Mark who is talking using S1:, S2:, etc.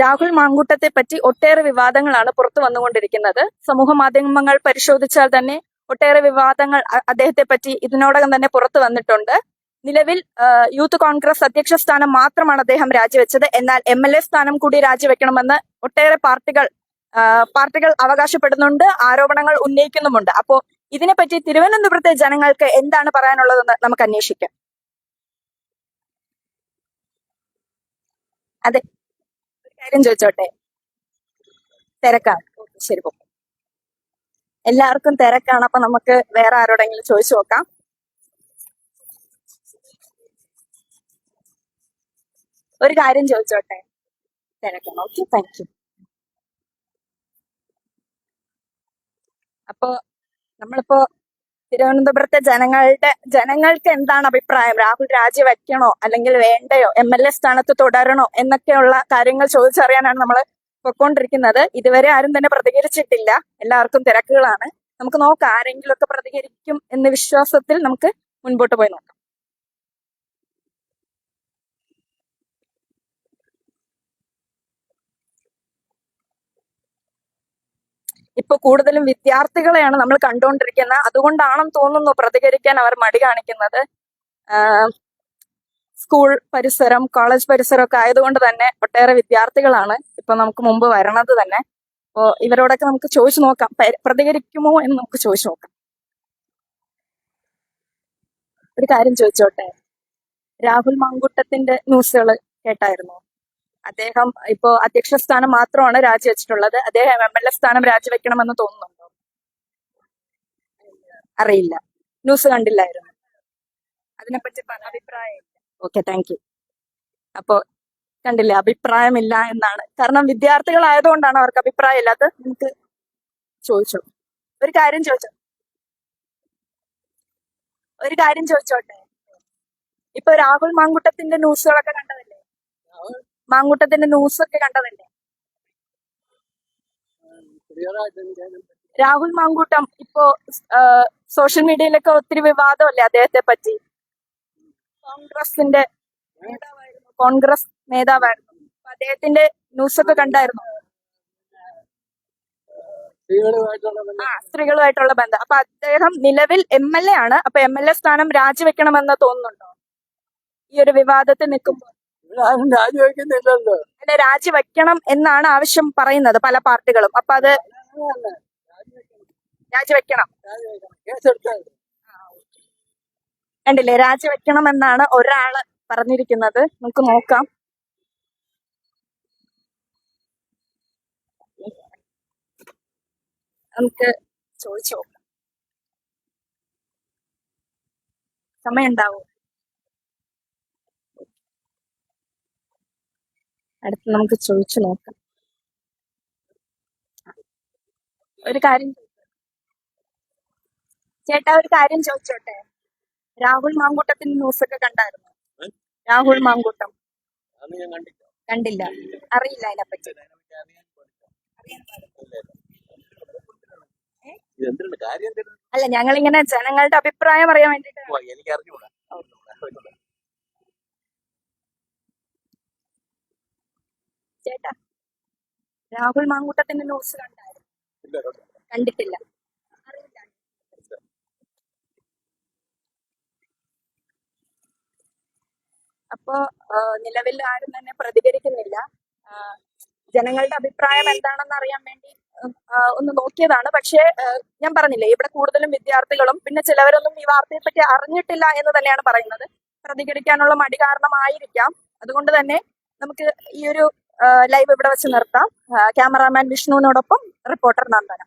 S1: രാഹുൽ മാങ്കൂട്ടത്തെ പറ്റി ഒട്ടേറെ വിവാദങ്ങളാണ് പുറത്തു വന്നുകൊണ്ടിരിക്കുന്നത്. സമൂഹ മാധ്യമങ്ങൾ പരിശോധിച്ചാൽ തന്നെ ഒട്ടേറെ വിവാദങ്ങൾ അദ്ദേഹത്തെ പറ്റി ഇതിനോടകം തന്നെ പുറത്തു വന്നിട്ടുണ്ട്. നിലവിൽ യൂത്ത് കോൺഗ്രസ് അധ്യക്ഷ സ്ഥാനം മാത്രമാണ് അദ്ദേഹം രാജിവെച്ചത്. എന്നാൽ എം എൽ എ സ്ഥാനം കൂടി രാജിവെക്കണമെന്ന് ഒട്ടേറെ പാർട്ടികൾ പാർട്ടികൾ അവകാശപ്പെടുന്നുണ്ട് ആരോപണങ്ങൾ ഉന്നയിക്കുന്നുമുണ്ട്. അപ്പോ ഇതിനെപ്പറ്റി തിരുവനന്തപുരത്തെ ജനങ്ങൾക്ക് എന്താണ് പറയാനുള്ളതെന്ന് നമുക്ക് അന്വേഷിക്കാം. അതെ. കാര്യം ചോദിച്ചോട്ടെ? തിരക്കാണ്. ശരി പോകും എല്ലാവർക്കും തിരക്കാണ് അപ്പൊ നമുക്ക് വേറെ ആരോടെങ്കിലും ചോദിച്ചു നോക്കാം. ഒരു കാര്യം ചോദിച്ചോട്ടെ? തിരക്കാണ് ഓക്കെ താങ്ക് യു അപ്പോ നമ്മളിപ്പോ തിരുവനന്തപുരത്തെ ജനങ്ങളുടെ ജനങ്ങൾക്ക് എന്താണ് അഭിപ്രായം? രാഹുൽ രാജിവെക്കണോ? അല്ലെങ്കിൽ വേണ്ടയോ? എം എൽ എ സ്ഥാനത്ത് തുടരണോ? എന്നൊക്കെയുള്ള കാര്യങ്ങൾ ചോദിച്ചറിയാനാണ് നമ്മൾ പൊയ്ക്കൊണ്ടിരിക്കുന്നത് ഇതുവരെ ആരും തന്നെ പ്രതികരിച്ചിട്ടില്ല. എല്ലാവർക്കും തിരക്കുകളാണ്. നമുക്ക് നോക്കാം ആരെങ്കിലും ഒക്കെ പ്രതികരിക്കും എന്ന വിശ്വാസത്തിൽ നമുക്ക് മുൻപോട്ട് പോയി നോക്കാം. ഇപ്പൊ കൂടുതലും വിദ്യാർത്ഥികളെയാണ് നമ്മൾ കണ്ടുകൊണ്ടിരിക്കുന്നത് അതുകൊണ്ടാണെന്ന് തോന്നുന്നു പ്രതികരിക്കാൻ അവർ മടി കാണിക്കുന്നത്. സ്കൂൾ പരിസരം കോളേജ് പരിസരം ഒക്കെ ആയതുകൊണ്ട് തന്നെ ഒട്ടേറെ വിദ്യാർത്ഥികളാണ് ഇപ്പൊ നമുക്ക് മുമ്പ് വരണത് തന്നെ. അപ്പോ ഇവരോടൊക്കെ നമുക്ക് ചോദിച്ചു നോക്കാം. പ്രതികരിക്കുമോ എന്ന് നമുക്ക് ചോദിച്ചു നോക്കാം. ഒരു കാര്യം ചോദിച്ചോട്ടെ? രാഹുൽ മാങ്കുട്ടത്തിന്റെ ന്യൂസുകൾ കേട്ടായിരുന്നു? അദ്ദേഹം ഇപ്പോ അധ്യക്ഷ സ്ഥാനം മാത്രമാണ് രാജിവെച്ചിട്ടുള്ളത്. അദ്ദേഹം എം എൽ എ സ്ഥാനം രാജിവെക്കണമെന്ന് തോന്നുന്നുണ്ടോ? അറിയില്ല. ന്യൂസ് കണ്ടില്ലായിരുന്നു. അതിനെപ്പറ്റി അഭിപ്രായമില്ല അഭിപ്രായം ഓക്കെ താങ്ക് യു അപ്പോ കണ്ടില്ലേ അഭിപ്രായമില്ല എന്നാണ്. കാരണം വിദ്യാർത്ഥികളായതുകൊണ്ടാണ് അവർക്ക് അഭിപ്രായം ഇല്ലാത്ത നമുക്ക് ചോദിച്ചു ഒരു കാര്യം ചോദിച്ചോ? ഒരു കാര്യം ചോദിച്ചോട്ടെ? ഇപ്പൊ രാഹുൽ മാങ്കുട്ടത്തിന്റെ ന്യൂസുകളൊക്കെ കണ്ടതല്ലേ? മാങ്കുട്ടത്തിന്റെ ന്യൂസ് ഒക്കെ കണ്ടതല്ലേ? രാഹുൽ മാങ്കൂട്ടം ഇപ്പോ സോഷ്യൽ മീഡിയയിലൊക്കെ ഒത്തിരി വിവാദമല്ലേ അദ്ദേഹത്തെ പറ്റി? കോൺഗ്രസിന്റെ നേതാവായിരുന്നു കോൺഗ്രസ് നേതാവായിരുന്നു. അദ്ദേഹത്തിന്റെ ന്യൂസ് ഒക്കെ കണ്ടായിരുന്നു? ആ സ്ത്രീകളുമായിട്ടുള്ള ബന്ധം. അപ്പൊ അദ്ദേഹം നിലവിൽ എം എൽ എ ആണ്. അപ്പൊ എം എൽ എ സ്ഥാനം രാജിവെക്കണമെന്ന് തോന്നുന്നുണ്ടോ? ഈ ഒരു വിവാദത്തിൽ നിൽക്കുമ്പോൾ.
S2: ആരും രാജിവെക്കുന്നില്ലല്ലോ
S1: അല്ലെ രാജിവെക്കണം എന്നാണ് ആവശ്യം പറയുന്നത് പല പാർട്ടികളും. അപ്പൊ അത് രാജിവെക്കണം കണ്ടില്ലേ? രാജിവെക്കണം എന്നാണ് ഒരാൾ പറഞ്ഞിരിക്കുന്നത്. നമുക്ക് നോക്കാം. നമുക്ക് ചോദിച്ചു നോക്കാം. സമയം ഉണ്ടാവും അടുത്ത് നമുക്ക് ചോദിച്ചു നോക്കാം. ഒരു കാര്യം ചേട്ടാ ഒരു കാര്യം ചോദിച്ചോട്ടെ? രാഹുൽ മാങ്കൂട്ടത്തിന്റെ ന്യൂസ് ഒക്കെ കണ്ടായിരുന്നു രാഹുൽ മാങ്കൂട്ടം.
S2: കണ്ടില്ല.
S1: അറിയില്ല അതിനെപ്പറ്റി. അല്ല ഞങ്ങളിങ്ങനെ ജനങ്ങളുടെ അഭിപ്രായം അറിയാൻ വേണ്ടിട്ട് ചേട്ടാ രാഹുൽ മാങ്കൂട്ടത്തിന്റെ ന്യൂസ് കണ്ടായിരുന്നു? കണ്ടിട്ടില്ല. അറിയില്ല. അപ്പോ നിലവിൽ ആരും തന്നെ പ്രതികരിക്കുന്നില്ല. ജനങ്ങളുടെ അഭിപ്രായം എന്താണെന്ന് അറിയാൻ വേണ്ടി ഒന്ന് നോക്കിയതാണ്. പക്ഷേ ഞാൻ പറഞ്ഞില്ലേ ഇവിടെ കൂടുതലും വിദ്യാർത്ഥികളും പിന്നെ ചിലവരൊന്നും ഈ വാർത്തയെ പറ്റി അറിഞ്ഞിട്ടില്ല എന്ന് തന്നെയാണ് പറയുന്നത്. പ്രതികരിക്കാനുള്ള മടി കാരണമായിരിക്കാം. അതുകൊണ്ട് തന്നെ നമുക്ക് ഈ ഒരു ലൈവ് ഇവിടെ വെച്ച് നിർത്താം. ക്യാമറാമാൻ വിഷ്ണുവിനോടൊപ്പം റിപ്പോർട്ടർ നന്ദന.